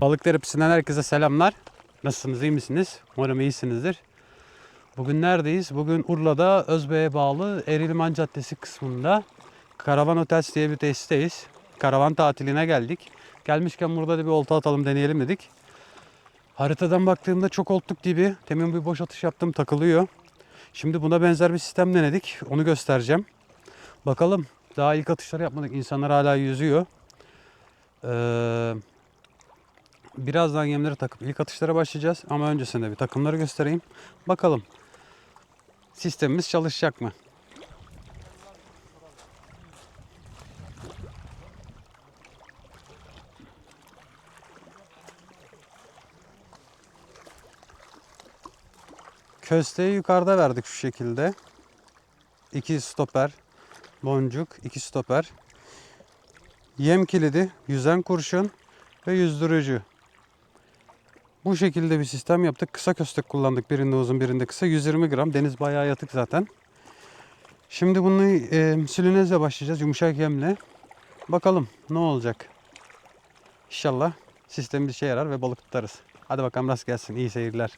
Balık terapisinden herkese selamlar. Nasılsınız, iyi misiniz? Umarım iyisinizdir. Bugün neredeyiz? Bugün Urla'da Özbey'e bağlı Erilman Caddesi kısmında Karavan Otels diye bir tesisteyiz. Karavan tatiline geldik. Gelmişken burada da bir olta atalım deneyelim dedik. Haritadan baktığımda çok oltuk gibi. Temin bir boş atış yaptım takılıyor. Şimdi buna benzer bir sistem denedik. Onu göstereceğim. Bakalım. Daha ilk atışları yapmadık. İnsanlar hala yüzüyor. Ee, birazdan yemleri takıp ilk atışlara başlayacağız. Ama öncesinde bir takımları göstereyim. Bakalım. Sistemimiz çalışacak mı? Kösteği yukarıda verdik şu şekilde. İki stoper, boncuk, iki stoper. Yem kilidi, yüzen kurşun ve yüzdürücü. Bu şekilde bir sistem yaptık. Kısa köstek kullandık. Birinde uzun, birinde kısa. 120 gram. Deniz bayağı yatık zaten. Şimdi bunu e, sülünezle başlayacağız. Yumuşak yemle. Bakalım ne olacak. İnşallah sistem bir işe yarar ve balık tutarız. Hadi bakalım rast gelsin. İyi seyirler.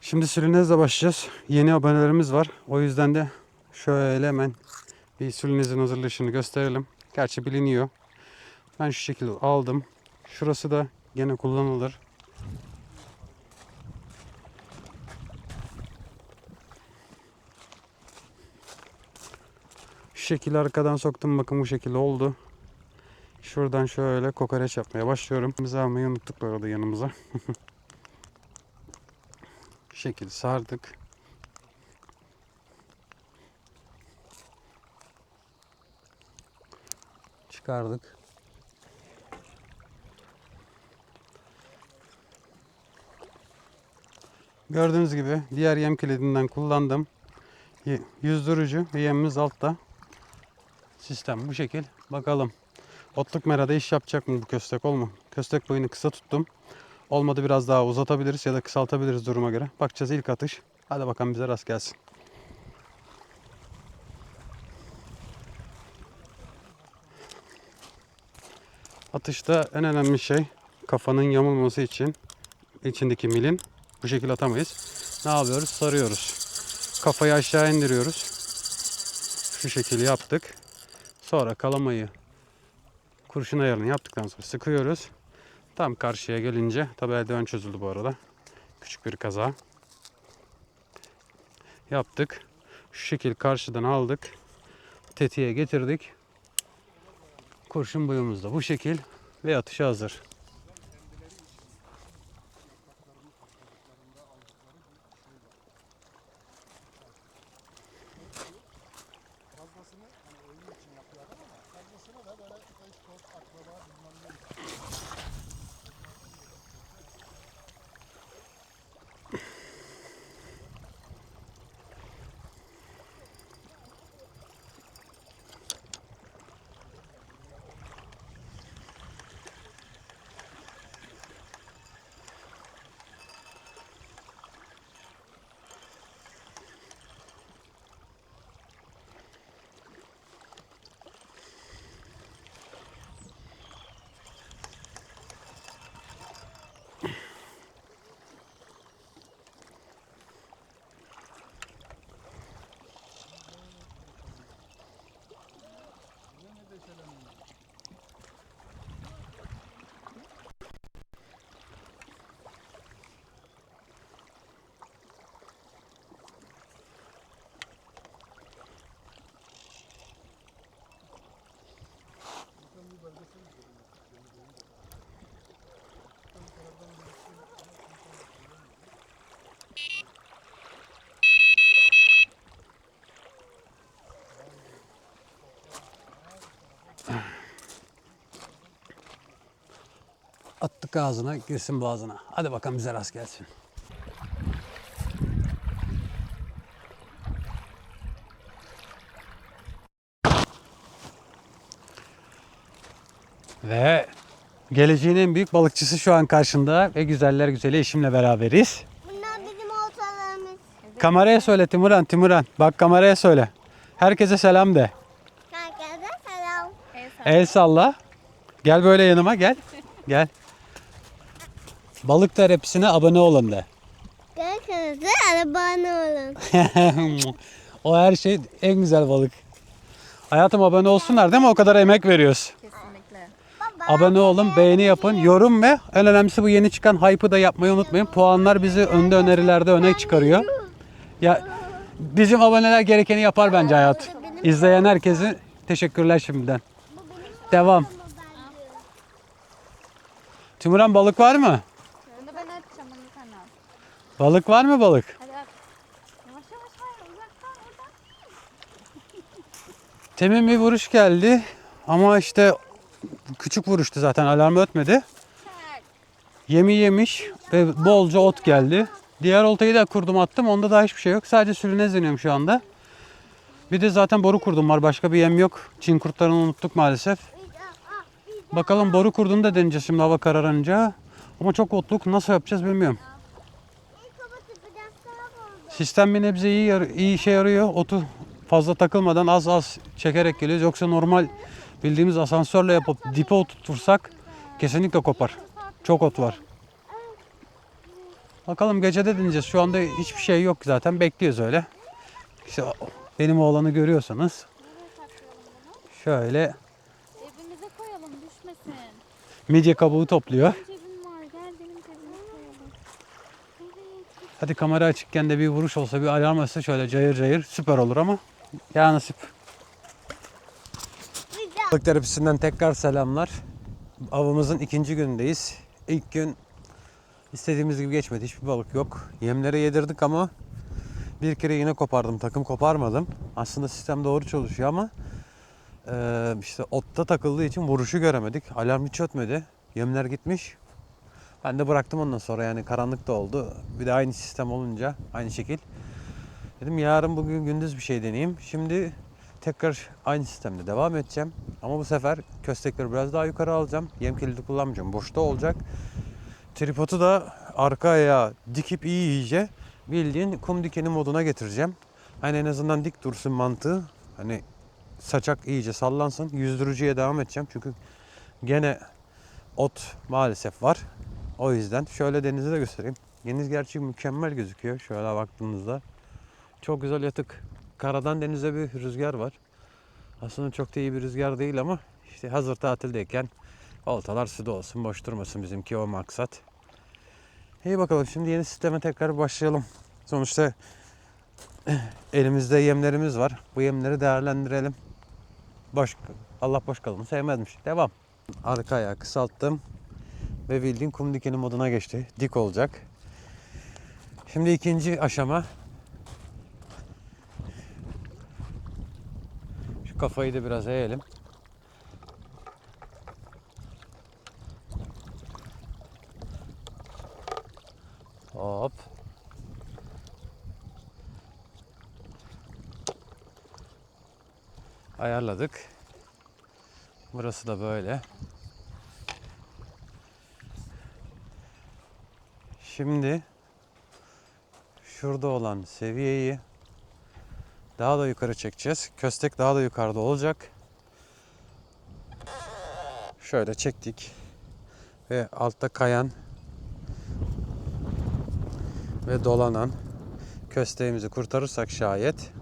Şimdi sülünezle başlayacağız. Yeni abonelerimiz var. O yüzden de şöyle hemen bir sülünezin hazırlayışını gösterelim. Gerçi biliniyor. Ben şu şekilde aldım. Şurası da gene kullanılır. Şu şekilde arkadan soktum. Bakın bu şekilde oldu. Şuradan şöyle kokoreç yapmaya başlıyorum. Biz almayı unuttuk bu arada yanımıza. Şu şekilde sardık. Çıkardık. Gördüğünüz gibi diğer yem kilidinden kullandım. Yüzdürücü ve yemimiz altta. Sistem bu şekil. Bakalım. Otluk merada iş yapacak mı bu köstek olma? Köstek boyunu kısa tuttum. Olmadı biraz daha uzatabiliriz ya da kısaltabiliriz duruma göre. Bakacağız ilk atış. Hadi bakalım bize rast gelsin. Atışta en önemli şey kafanın yamulması için içindeki milin bu şekilde atamayız. Ne yapıyoruz? Sarıyoruz. Kafayı aşağı indiriyoruz. Şu şekilde yaptık. Sonra kalamayı kurşun ayarını yaptıktan sonra sıkıyoruz. Tam karşıya gelince tabi eldiven çözüldü bu arada. Küçük bir kaza. Yaptık. Şu şekil karşıdan aldık. Tetiğe getirdik. Kurşun boyumuz da bu şekil ve atışa hazır. Attık ağzına, girsin boğazına. Hadi bakalım bize rast gelsin. Ve geleceğin en büyük balıkçısı şu an karşında ve güzeller güzeli eşimle beraberiz. Bunlar bizim oltalarımız. Kameraya söyle Timuran, Timuran. Bak kameraya söyle. Herkese selam de. Herkese selam. El salla. Gel böyle yanıma gel. Gel. Balık terapisine abone olun de. Görkenize arabana olun. o her şey en güzel balık. Hayatım abone olsunlar değil mi? O kadar emek veriyoruz. Kesinlikle. Abone olun, beğeni yapın, yorum ve en önemlisi bu yeni çıkan hype'ı da yapmayı unutmayın. Puanlar bizi önde önerilerde öne çıkarıyor. Ya bizim aboneler gerekeni yapar bence hayat. İzleyen herkese teşekkürler şimdiden. Devam. Timuran balık var mı? Onu ben atacağım onu sen al. Balık var mı balık? Hadi at. Yavaş yavaş hayır uzaktan oradan. Temin bir vuruş geldi ama işte küçük vuruştu zaten alarm ötmedi. Yemi yemiş ve bolca ot geldi. Diğer oltayı da kurdum attım. Onda da hiçbir şey yok. Sadece sülüne deniyorum şu anda. Bir de zaten boru kurdum var. Başka bir yem yok. Çin kurtlarını unuttuk maalesef. Bakalım boru kurdunu da deneyeceğiz şimdi hava kararınca. Ama çok otluk. Nasıl yapacağız bilmiyorum. Sistem bir nebze iyi, yar- iyi işe yarıyor. Otu fazla takılmadan az az çekerek geliyoruz. Yoksa normal bildiğimiz asansörle yapıp dipe oturtursak kesinlikle kopar. Çok ot var. Bakalım gecede deneyeceğiz. Şu anda hiçbir şey yok zaten. Bekliyoruz öyle. İşte benim oğlanı görüyorsanız şöyle Cebimize koyalım düşmesin. midye kabuğu topluyor. Cebim var gel benim cebime koyalım. Evet. Hadi kamera açıkken de bir vuruş olsa bir alarm olsa şöyle cayır cayır süper olur ama ya nasip. Balık terapisinden tekrar selamlar. Avımızın ikinci günündeyiz. İlk gün istediğimiz gibi geçmedi. Hiçbir balık yok. Yemlere yedirdik ama bir kere yine kopardım. Takım koparmadım. Aslında sistem doğru çalışıyor ama işte otta takıldığı için vuruşu göremedik. Alarm hiç ötmedi. Yemler gitmiş. Ben de bıraktım ondan sonra yani karanlık da oldu. Bir de aynı sistem olunca aynı şekil. Dedim yarın bugün gündüz bir şey deneyeyim. Şimdi tekrar aynı sistemde devam edeceğim. Ama bu sefer köstekleri biraz daha yukarı alacağım. Yem kilidi kullanmayacağım. Boşta olacak. Tripodu da arkaya dikip iyi iyice bildiğin kum dikeni moduna getireceğim. Hani en azından dik dursun mantığı. Hani saçak iyice sallansın. Yüzdürücüye devam edeceğim. Çünkü gene ot maalesef var. O yüzden şöyle denizi de göstereyim. Deniz gerçi mükemmel gözüküyor şöyle baktığınızda. Çok güzel yatık. Karadan denize bir rüzgar var. Aslında çok da iyi bir rüzgar değil ama işte hazır tatildeyken oltalar suda olsun boş durmasın bizimki o maksat. İyi bakalım şimdi yeni sisteme tekrar başlayalım. Sonuçta elimizde yemlerimiz var. Bu yemleri değerlendirelim. Boş, Allah boş kalını sevmezmiş. Devam. Arka ayağı kısalttım. Ve bildiğin kum dikeni moduna geçti. Dik olacak. Şimdi ikinci aşama. Şu kafayı da biraz eğelim. Hop. Ayarladık. Burası da böyle. Şimdi şurada olan seviyeyi daha da yukarı çekeceğiz. Köstek daha da yukarıda olacak. Şöyle çektik. Ve altta kayan ve dolanan kösteğimizi kurtarırsak şayet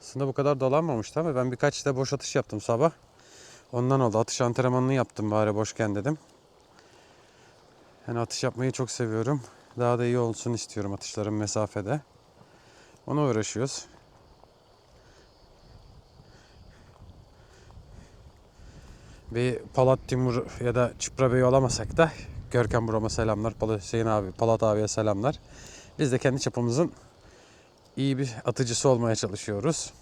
aslında bu kadar dolanmamıştı ama ben birkaç da boş atış yaptım sabah. Ondan oldu. Atış antrenmanını yaptım bari boşken dedim. Yani atış yapmayı çok seviyorum. Daha da iyi olsun istiyorum atışlarım mesafede. Ona uğraşıyoruz. Bir Palat Timur ya da Çıpra Bey olamasak da Görkem Burama selamlar. Palat Hüseyin abi, Palat abiye selamlar. Biz de kendi çapımızın iyi bir atıcısı olmaya çalışıyoruz.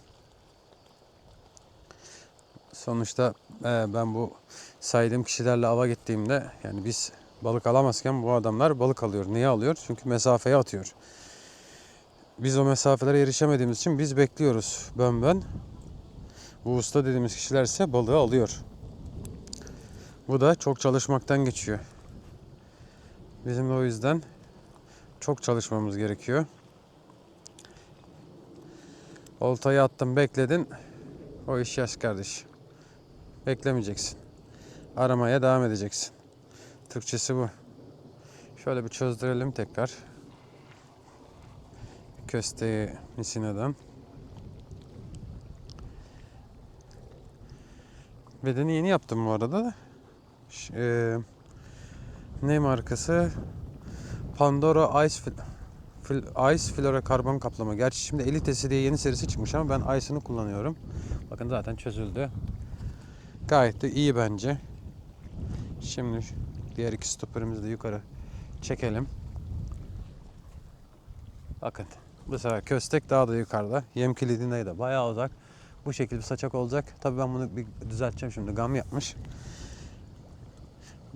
Sonuçta e, ben bu saydığım kişilerle ava gittiğimde yani biz balık alamazken bu adamlar balık alıyor. Niye alıyor? Çünkü mesafeye atıyor. Biz o mesafelere erişemediğimiz için biz bekliyoruz bön bön. Bu usta dediğimiz kişiler ise balığı alıyor. Bu da çok çalışmaktan geçiyor. Bizim de o yüzden çok çalışmamız gerekiyor. Oltayı attın bekledin. O iş yaş kardeş. Beklemeyeceksin. aramaya devam edeceksin. Türkçesi bu. Şöyle bir çözdürelim tekrar. Kösteği misineden. Bedeni yeni yaptım bu arada eee, ne markası? Pandora Ice Fil- Fil- Ice Flora karbon kaplama. Gerçi şimdi Elitesi diye yeni serisi çıkmış ama ben Ice'ını kullanıyorum. Bakın zaten çözüldü. Gayet de iyi bence. Şimdi diğer iki stoperimizi de yukarı çekelim. Bakın bu sefer köstek daha da yukarıda. Yem kilidine de bayağı uzak. Bu şekilde saçak olacak. Tabii ben bunu bir düzelteceğim şimdi. Gam yapmış.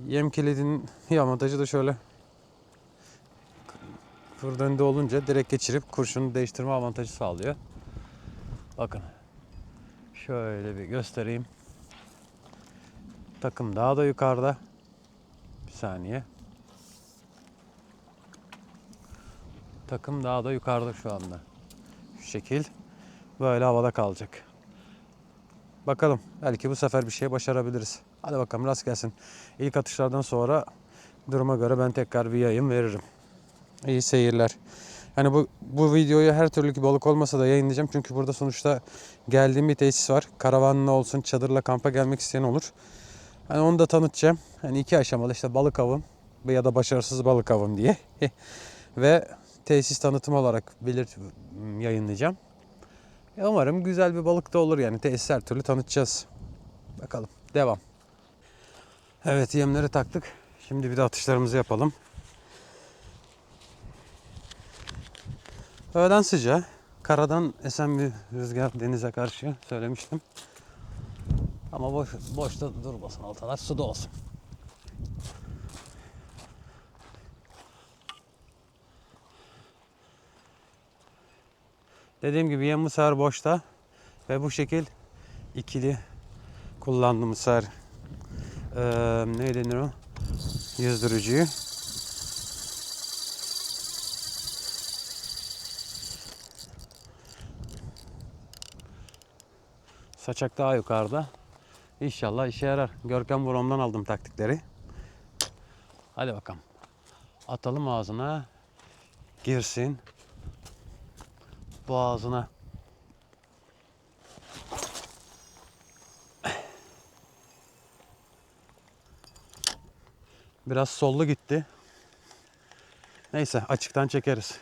Yem kilidinin bir avantajı da şöyle Fır önde olunca direkt geçirip kurşunu değiştirme avantajı sağlıyor. Bakın. Şöyle bir göstereyim. Takım daha da yukarıda. Bir saniye. Takım daha da yukarıda şu anda. Şu şekil. Böyle havada kalacak. Bakalım. Belki bu sefer bir şey başarabiliriz. Hadi bakalım rast gelsin. İlk atışlardan sonra duruma göre ben tekrar bir yayın veririm. İyi seyirler. Yani bu bu videoyu her türlü balık olmasa da yayınlayacağım. Çünkü burada sonuçta geldiğim bir tesis var. Karavanla olsun, çadırla kampa gelmek isteyen olur. Hani onu da tanıtacağım. Hani iki aşamalı işte balık avım ya da başarısız balık avım diye. Ve tesis tanıtımı olarak belirt yayınlayacağım. E, Umarım güzel bir balık da olur yani. Tesis her türlü tanıtacağız. Bakalım. Devam. Evet yemleri taktık. Şimdi bir de atışlarımızı yapalım. Öğlen sıcağı. Karadan esen bir rüzgar denize karşı söylemiştim. Ama boş, boşta durmasın oltalar suda olsun. Dediğim gibi yem sefer boşta ve bu şekil ikili kullandım sefer. Ee, ne denir o? Yüzdürücüyü. Saçak daha yukarıda. İnşallah işe yarar. Görkem Brom'dan aldım taktikleri. Hadi bakalım. Atalım ağzına. Girsin. Boğazına. Biraz sollu gitti. Neyse açıktan çekeriz.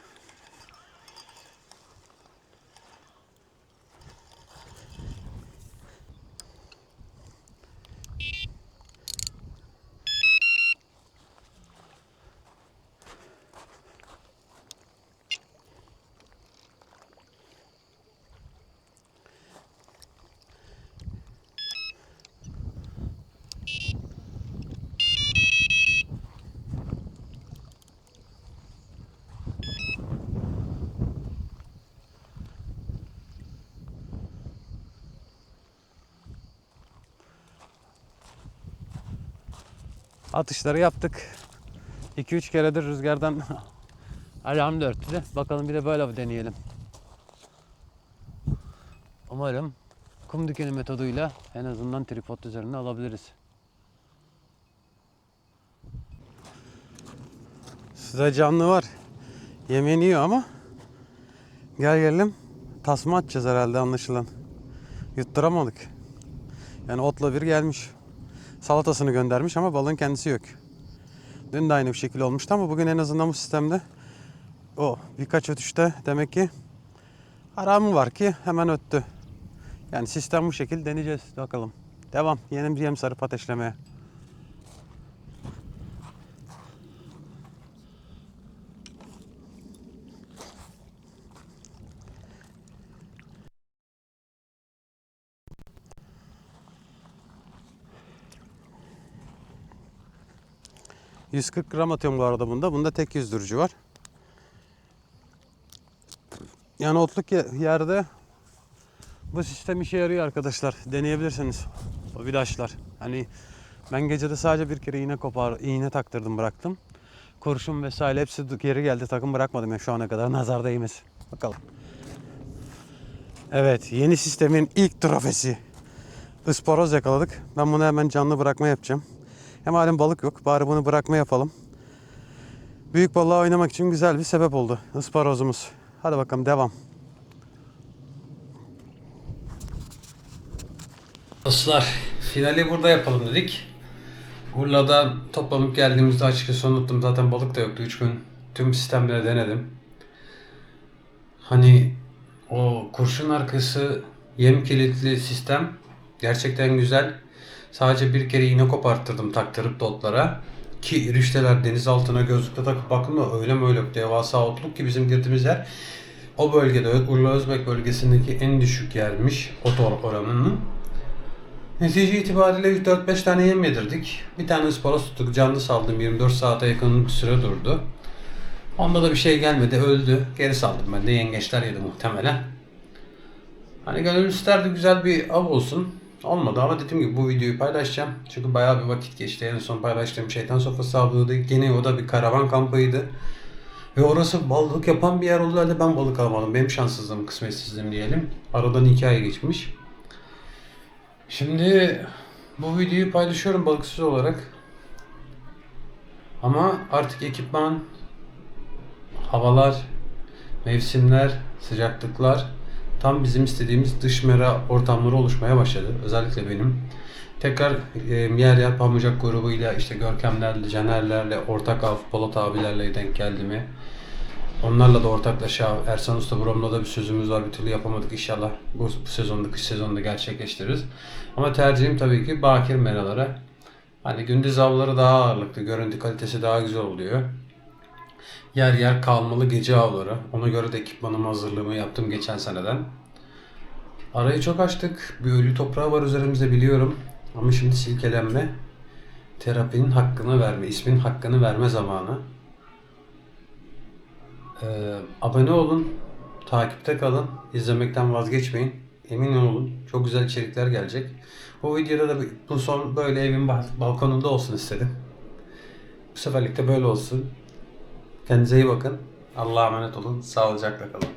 Atışları yaptık. 2-3 keredir rüzgardan alarm da örttü. Bakalım bir de böyle bir deneyelim. Umarım kum dikeni metoduyla en azından tripod üzerine alabiliriz. Size canlı var. Yemeğini yiyor ama gel gelelim tasma atacağız herhalde anlaşılan. Yutturamadık. Yani otla bir gelmiş. Salatasını göndermiş ama balığın kendisi yok. Dün de aynı bir şekilde olmuştu ama bugün en azından bu sistemde o birkaç ötüşte demek ki aramı var ki hemen öttü. Yani sistem bu şekilde deneyeceğiz bakalım. Devam. Yeni bir yem sarıp ateşlemeye. ...140 gram atıyorum bu arada bunda. Bunda tek yüzdürücü var. Yani otluk ye- yerde bu sistem işe yarıyor arkadaşlar. Deneyebilirsiniz. O vidaşlar. Hani ben gecede sadece bir kere iğne kopar, iğne taktırdım bıraktım. Kurşun vesaire hepsi geri geldi. Takım bırakmadım ya şu ana kadar. Nazar değmesin. Bakalım. Evet yeni sistemin ilk trofesi. ısporoz yakaladık. Ben bunu hemen canlı bırakma yapacağım. Hem halim balık yok. Bari bunu bırakma yapalım. Büyük balığa oynamak için güzel bir sebep oldu ısparozumuz. Hadi bakalım devam. Dostlar finali burada yapalım dedik. Urla'da toplanıp geldiğimizde açıkçası unuttum. Zaten balık da yoktu. 3 gün tüm sistemleri denedim. Hani o kurşun arkası yem kilitli sistem gerçekten güzel. Sadece bir kere iğne koparttırdım taktırıp dotlara. Ki rüşteler deniz altına gözlükle takıp baktım da öyle mi öyle devasa otluk ki bizim girdiğimiz yer o bölgede Urla Özbek bölgesindeki en düşük yermiş otor oranının. Netice itibariyle 4-5 tane yem yedirdik. Bir tane ısparoz tuttuk. Canlı saldım. 24 saate yakın bir süre durdu. Onda da bir şey gelmedi. Öldü. Geri saldım ben de. Yengeçler yedi muhtemelen. Hani gönül isterdi güzel bir av olsun. Olmadı ama dediğim gibi bu videoyu paylaşacağım. Çünkü bayağı bir vakit geçti. En son paylaştığım şeytan sofrası avlıydı. Gene o da bir karavan kampıydı. Ve orası balık yapan bir yer olduğu halde ben balık alamadım. Benim şanssızlığım, kısmetsizliğim diyelim. Aradan iki ay geçmiş. Şimdi bu videoyu paylaşıyorum balıksız olarak. Ama artık ekipman, havalar, mevsimler, sıcaklıklar tam bizim istediğimiz dış mera ortamları oluşmaya başladı. Özellikle benim. Tekrar e, yer yer Pamucak grubuyla işte Görkemlerle, Canerlerle, Ortak Av, Polat abilerle denk geldi mi? Onlarla da ortaklaşa Ersan Usta Brom'la da bir sözümüz var. Bir türlü yapamadık inşallah. Bu, bu sezonda, kış sezonunda gerçekleştiririz. Ama tercihim tabii ki bakir meralara. Hani gündüz avları daha ağırlıklı. Görüntü kalitesi daha güzel oluyor. Yer yer kalmalı gece avları. Ona göre de ekipmanımı hazırlığımı yaptım geçen seneden. Arayı çok açtık. Bir ölü toprağı var üzerimizde biliyorum. Ama şimdi silkelenme, terapinin hakkını verme, ismin hakkını verme zamanı. Ee, abone olun, takipte kalın, izlemekten vazgeçmeyin. Emin olun çok güzel içerikler gelecek. Bu videoda da bu son böyle evin bal- balkonunda olsun istedim. Bu seferlik de böyle olsun. Kendinize iyi bakın. Allah'a emanet olun. Sağlıcakla kalın.